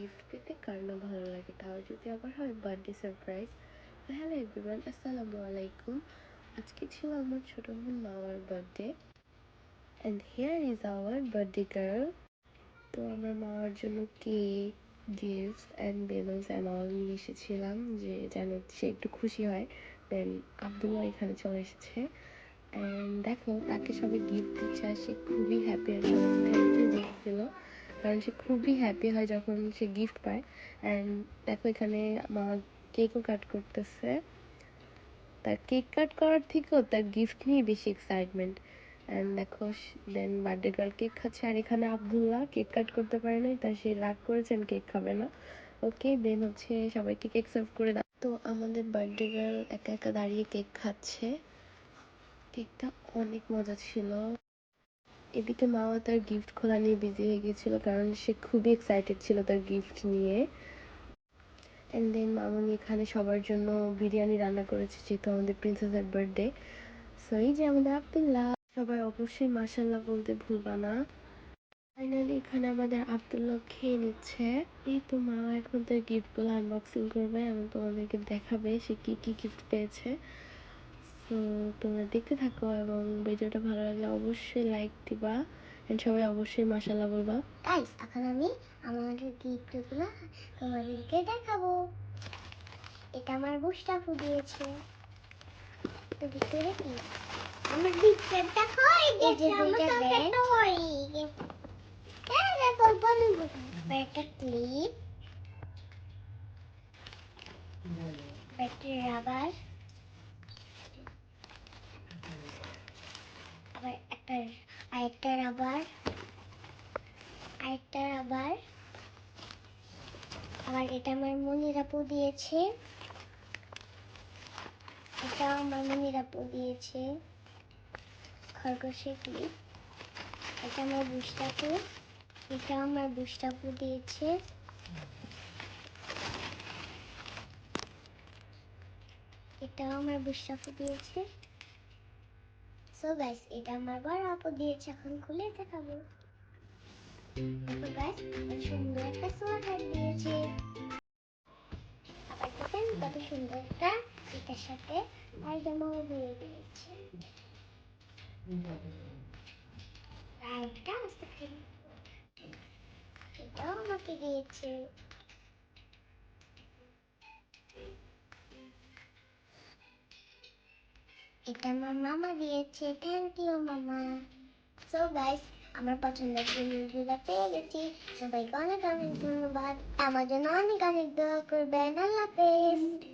Gift পেতে কার না ভালো লাগে। তাও যদি আবার হয় বার্থডে সারপ্রাইজ হ্যালো এভরিওয়ান আসসালামু আলাইকুম আজকে ছিল আমার ছোট বোন মামার birthday and here is our birthday girl তো আমার মামার জন্য cake gift and balloons and all নিয়ে এসেছিলাম যে যেন সে একটু খুশি হয়। দেন আব্দুল্লাহ এখানে চলে এসেছে। অ্যান্ড দেখো, তাকে সবাই গিফট দিচ্ছে আর সে খুবই হ্যাপি আর থ্যাংক ইউ বলছিল কারণ সে খুবই হ্যাপি হয় যখন সে গিফট পায়। অ্যান্ড দেখো এখানে মা কেকও কাট করতেছে। তার কেক কাট করার থেকেও তার গিফট নিয়ে বেশি এক্সাইটমেন্ট অ্যান্ড দেখো দেন বার্থডে গার্ল কেক খাচ্ছে। আর এখানে আবদুল্লাহ কেক কাট করতে পারে নাই তাই সে রাগ করেছেন কেক খাবে না। ওকে দেন হচ্ছে সবাইকে কেক সার্ভ করে দাও। তো আমাদের বার্থডে গার্ল একা একা দাঁড়িয়ে কেক খাচ্ছে। কেকটা অনেক মজা ছিল। এদিকে মাও তার গিফট খোলা নিয়ে বিজি হয়ে গেছিল কারণ সে খুবই এক্সাইটেড ছিল তার গিফট নিয়ে। অ্যান্ড দেন মামনি এখানে সবার জন্য বিরিয়ানি রান্না করেছে, যেহেতু আমাদের প্রিন্সেসের বার্থডে সো এই যে আমাদের আবদুল্লাহ, সবাই অবশ্যই মাসাল্লাহ বলতে ভুলবা না। ফাইনালি এখানে আমাদের আবদুল্লাহ খেয়ে নিচ্ছে। এই তো মা এখন তার গিফটগুলো আনবক্সিং করবে এবং তোমাদেরকে দেখাবে সে কি কি গিফট পেয়েছে। তো তোমরা দেখতে থাকো এবং ভিডিওটা ভালো লাগলে অবশ্যই লাইক দিবা। এন্ড সবাই অবশ্যই মাসাল্লাহ বলবা। গাইস এখন আমি আমাদের গিফটগুলো তোমাদেরকে দেখাবো। এটা আমার বুস্টাফু দিয়েছে। তো ভিতরে কি আমার গিফটের দেখো এই যে দুইটা ব্যাগ একটা ক্লিপ একটা রাবার আবার একটা আরেকটা রাবার আরেকটা রাবার আবার এটা আমার মনিরাপু দিয়েছে। এটা আমার মনিরাপু দিয়েছে। খরগোশের ক্লিপ। এটা আমার বুস্টাপু এটা আমার বুস্টাপু দিয়েছে। এটাও আমার বুস্টাপু দিয়েছে। সো গাইস এটা আমার বড় আপু দিয়েছে, এখন খুলে দেখাবো। দেখো গাইস সুন্দর একটা সোয়াটার দিয়েছে। আবার দেখেন কত সুন্দর একটা এটার সাথে পায়জামাও দিয়ে দিয়েছে। একটা এটাও আমাকে দিয়েছে। এটা আমার মামা দিয়েছে। থ্যাংক ইউ মামা। সো গাইস আমার পছন্দের জিনিসগুলো পেয়ে গেছি। সবাইকে অনেক অনেক ধন্যবাদ। আমার জন্য অনেক অনেক দোয়া করবেন। আল্লাহ